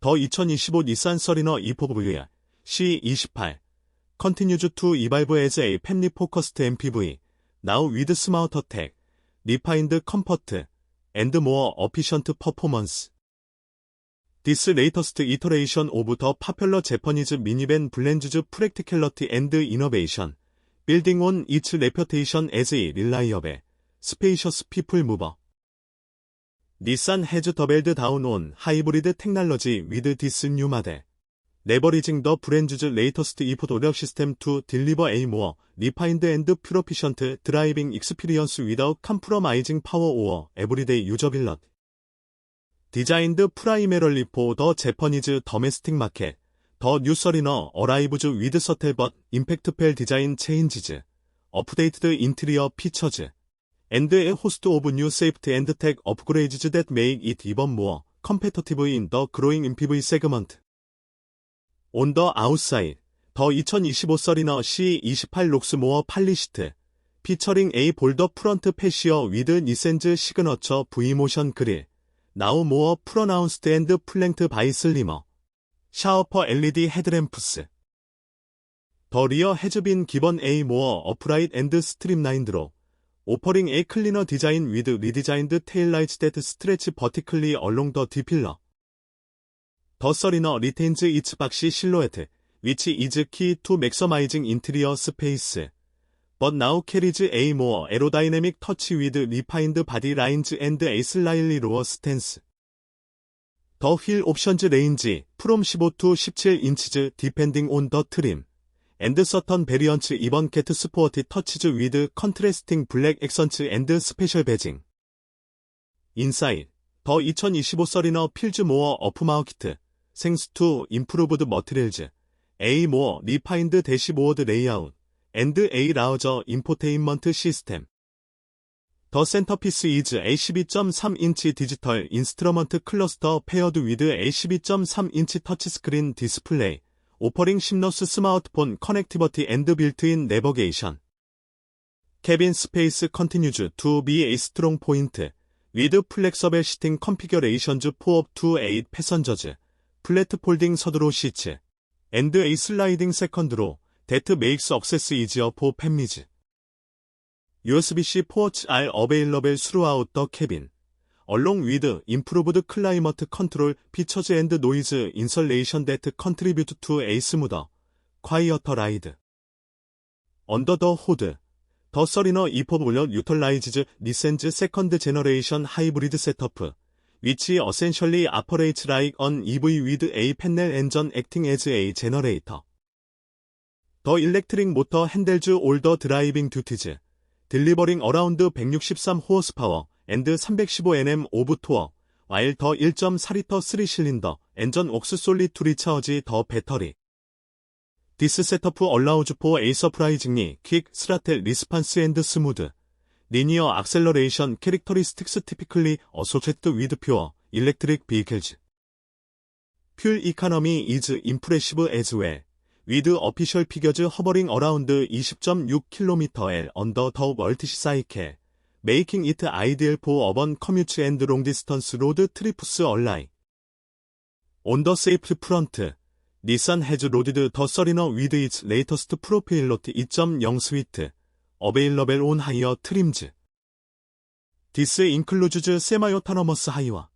더 2025 닛산 서리너 이포브이야 C28 컨티뉴즈 투 이발브 에즈 에 팹리 포커스트 MPV 나우 위드 스마우터 택 리파인드 컴퍼트 앤드 모어 어피션트 퍼포먼스 디스 레이터스트 이터레이션 오브 더 파펠러 제퍼니즈 미니밴 블렌즈즈 프랙티켈러티 앤드 이너베이션 빌딩 온 이츠 레퍼테이션 a 즈이 릴라이업의 스페이셔스 피플 무버 닛산 헤즈 더벨드 다운온 하이브리드 테크놀로지 위드 디스 뉴 마데 레버리징 더 브랜즈즈 레이터스트 이포 오력 시스템 투 딜리버 에이 모어 리파인드 앤드 퓨러피션트 드라이빙 익스피리언스 위더 캄프러마이징 파워 오어 에브리데이 유저 빌럿 디자인드 프라이메럴리 포더 제퍼니즈 더메스틱 마켓 더 뉴서리너 어라이브즈 위드 서텔벗 임팩트 펠 디자인 체인지즈 업데이트드 인테리어 피처즈 and a host of new safety and tech upgrades that make it even more competitive in the growing MPV segment. On the outside, the 2025 Serena C28 looks more polished, featuring a bolder front fascia with Nissan's signature V-motion grille, now more pronounced and flanked by slimmer, sharper LED headlamps. The rear has been given a more upright and streamlined look. 오퍼링 에 클리너 디자인 위드 리디자인드 테일라이츠 데드 스트레치 버티클리 얼롱 더 디필러 더 서리너 리테인즈 이츠 박시 실루에트 위치 이즈 키투 맥서마이징 인테리어 스페이스 but now carries a more aerodynamic touch with refined body lines and a slightly lower stance. 더휠 옵션즈 레인지 프롬 15 to 17 인치즈 depending on the trim. 앤드 서턴 베리언츠 2번 캐트 스포어티 터치즈 위드 컨트레스팅 블랙 액선츠 앤드 스페셜 베징 인사인 더2025 서리너 필즈 모어 어프 마우키트 생스 투 임프로브드 머티릴즈 A 모어 리파인드 대시보드 레이아웃 앤드 A 라우저 인포테인먼트 시스템 더 센터피스 이즈 a 12.3인치 디지털 인스트러먼트 클러스터 페어드 위드 a 12.3인치 터치스크린 디스플레이 오퍼링 심노스 스마트폰 커넥티버티 앤드 빌트인 내버게이션 캐빈 스페이스 컨티뉴즈 2비 에이 스트롱 포인트 위드 플렉서벨 시팅 컨피규레이션즈 포업 2 에잇 패선저즈 플랫 폴딩 서드로 시츠 앤드 에이 슬라이딩 세컨드로 데트 메이크스 억세스 이지어 포 팹미즈 USB-C 포츠 R 어베일러벨 스루아웃 더 캐빈 along with improved climate control features and noise insulation that contribute to a smoother, quieter ride. Under the hood, the Serena E4 utilizes Nissan's second generation hybrid setup, which essentially operates like an EV with a panel engine acting as a generator. The electric motor handles all the driving duties, delivering around 163 horsepower, 앤드 315nm 오브투어, 와일 더 1.4리터 3실린더, 엔전 옥스 솔리 투 리차어지 더 배터리. 디스 세터프 얼라우즈 포 에이서프라이징리 퀵 스라텔 리스판스 앤드 스무드. 리니어 악셀러레이션 캐릭터리스틱스 티피클리 어소체트 위드 퓨어 일렉트릭 비이켈즈 퓨얼 이카노미 이즈 임프레시브 에즈웰 위드 어피셜 피겨즈 허버링 어라운드 20.6km 엘 언더 더월티시 사이케 Making it ideal for urban commutes and long distance road trips online. On the safe front, Nissan has loaded the Serena with its latest ProPilot 2.0 suite, available on higher trims. This includes semi-autonomous highwa.